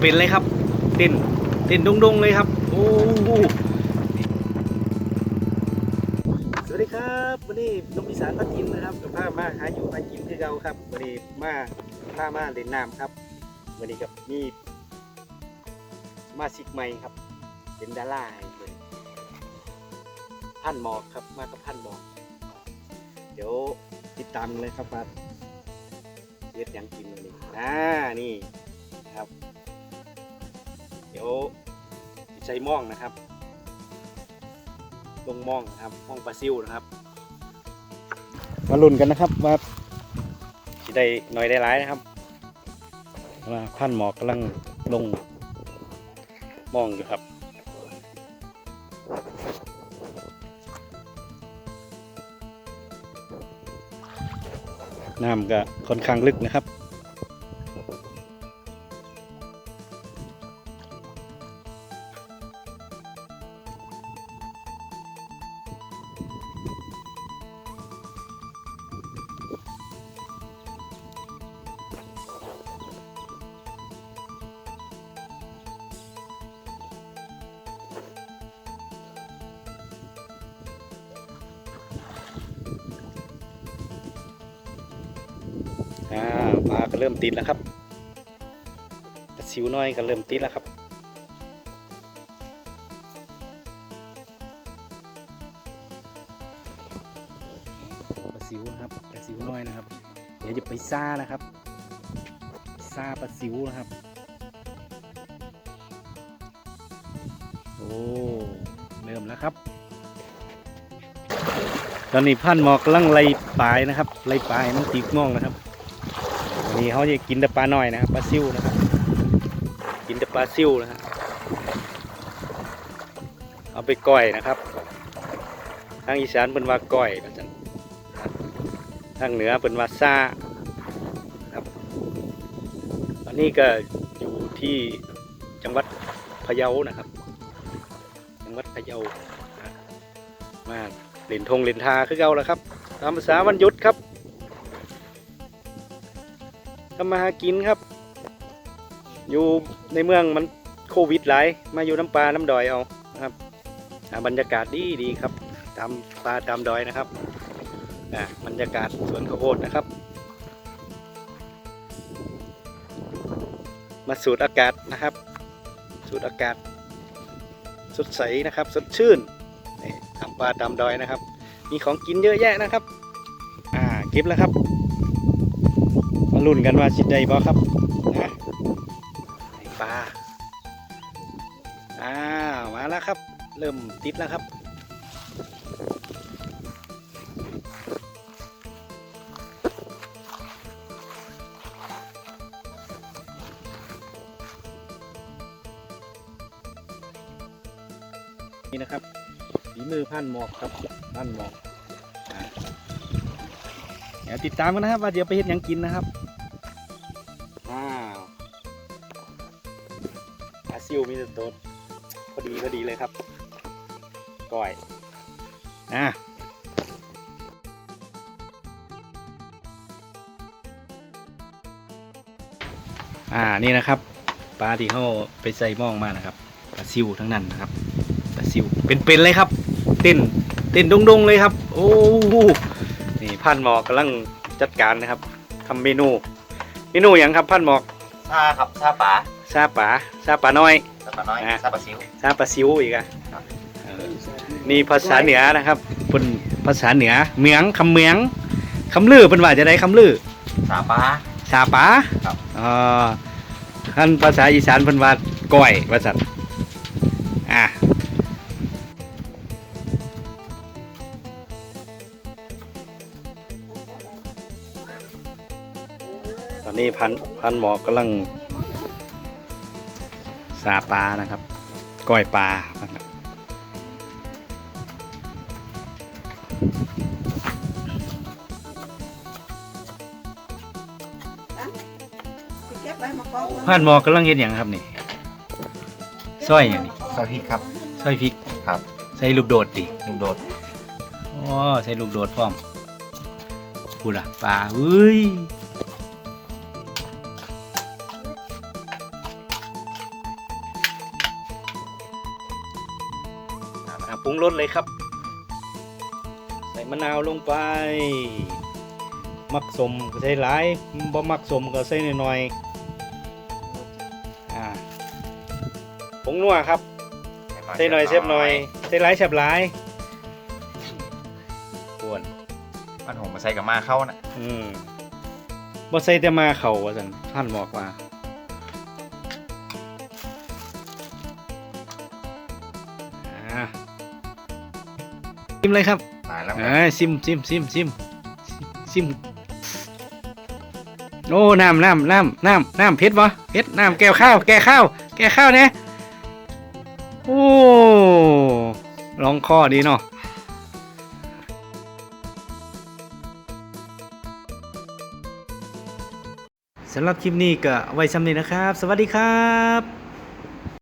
เป็นเลยครับ เต้นเต้นดงๆเลยครับ โอ้โหสวัสดีครับวันนี้นมอีสานพัดทินนะครับกับผ้ามาหาอยู่หากินคือเราครับวันนี้มาผ้ามาเล่นน้ำครับวันนี้กับมีสมาชิกใหม่ครับ เป็นดาราเลยพันหมอกครับมากับพันหมอกเดี๋ยวติดตามเลยครับว่าเรียดยังกินวันนี้อ่านี่ครับ ดี๋ยวใช้ม่องนะครับ ลงม่องนะครับม่องปลาซิวนะครับ มาลุ้นกันนะครับว่าสิได้หน่อยได้ร้ายนะครับว่าพันหมอกกำลังลงม่องอยู่ครับน้ำก็ค่อนข้างลึกนะครับ อ่าปลาก็เริ่มติดแล้วครับปลาซิวน้อยก็เริ่มติดแล้วครับปลาซิวนะครับปลาซิวน้อยนะครับ เดี๋ยวจะไปซ่านะครับซ่าปลาซิวนะครับ โอ้เริ่มแล้วครับตอนนี้พันหมอกลังไล่ปลายนะครับไล่ปลายมันติดง่องนะครับ นนี้เขาจะกินแต่ปลาหน่อยนะครับปลาซิวนะครับ กินแต่ปลาซิวนะฮะเอาไปก้อยนะครับทางอีสานเป็นว่าก้อยนะจ๊ะทางเหนือเป็นว่าซ่าครับตอนนี้ก็อยู่ที่จังหวัดพะเยานะครับ จังหวัดพะเยามาเล่นทงเล่นทาคือเก่าแล้วครับตามภาษาวันยุดครับ ทำมาหากินครับ อยู่ในเมืองมันโควิดหลาย มาอยู่น้ำปลาน้ำดอยเอาครับอ่าบรรยากาศดีดีครับ ตามปลาตามดอยนะครับอ่าบรรยากาศสวนข้าวโพดนะครับ มาสูดอากาศนะครับ สูดอากาศ สดใสนะครับ สดชื่นนี่ตามปลาตามดอยนะครับ มีของกินเยอะแยะนะครับ อ่าเก็บแล้วครับ ลุ้นกันว่าสิได้บ่ครับนะปลาอ้าวมาแล้วครับ เริ่มติดแล้วครับนี่นะครับฝีมือพันหมอกครับพันหมอกอ่าเดี๋ยวติดตามกันนะครับ ว่าเดี๋ยวไปเห็นยังกินนะครับาซิวมีแต่ตัวพอดีพอดีเลยครับก้อยอ่าอ่านี่นะครับปลาที่เขาไปใส่หม้องมานะครับปลาซิวทั้งนั้นนะครับปลาซิวเป็นๆเลยครับ เต้นเต้นดงๆเลยครับ โอ้โหนี่พันหมอกกำลังจัดการนะครับทำเมนู เมนูอย่างครับพันหมอกซาครับซาปลา ซาปลาซาปลาน้อย ซาปลาน้อยอะ ซาปลาซิว ซาปลาซิวอีกอะครับ เออนี่ภาษาเหนือนะครับเป็นภาษาเหนือเมียงคำเมียงคำลือเป็นว่าจะได้คำลือ ซาปลาซาปลาครับอ่าท่านภาษาอีสานเป็นว่าก้อยว่าสัตว์อะตอนนี้พันพันหมอกำลัง สาปลานะครับ ก้อยปลานะครับเก็บไว้มากองพันหมอกำลังเห็นอย่างครับนี่สร้อยอย่างนี้ซาพริกครับสร้อยพริกครับ ใส่ลูกโดดดิลูกโดดอ๋อใส่ลูกโดดพร้อมพูดละปลาเฮ้ย รสเลยครับ ใส่มะนาวลงไป มักสมก็ใส่หลายบ่มักสมก็ใส่น้อยๆอ่าผงนัวครับใส่หน่อยเสียบหน่อยใส่หลายเสียบหลายปวนมันผมมาใส่กับมาเข้านะอืมบ่ใส่แต่มาเขาว่าซั่นท่านบอกว่าอ่า ชิมเลยครับตายแล้วอ่าซิมซิมซิมซิมซิมโอ้น้ำน้ำน้ำน้ำน้ำเผ็ดบ่เผ็ดน้ำแก้วข้าว แก้ข้าว แก้ข้าวเนี่ยโอ้ลองคอดีเนาะสำหรับคลิปนี้ก็ไว้ซ้ำนี้นะครับ สวัสดีครับ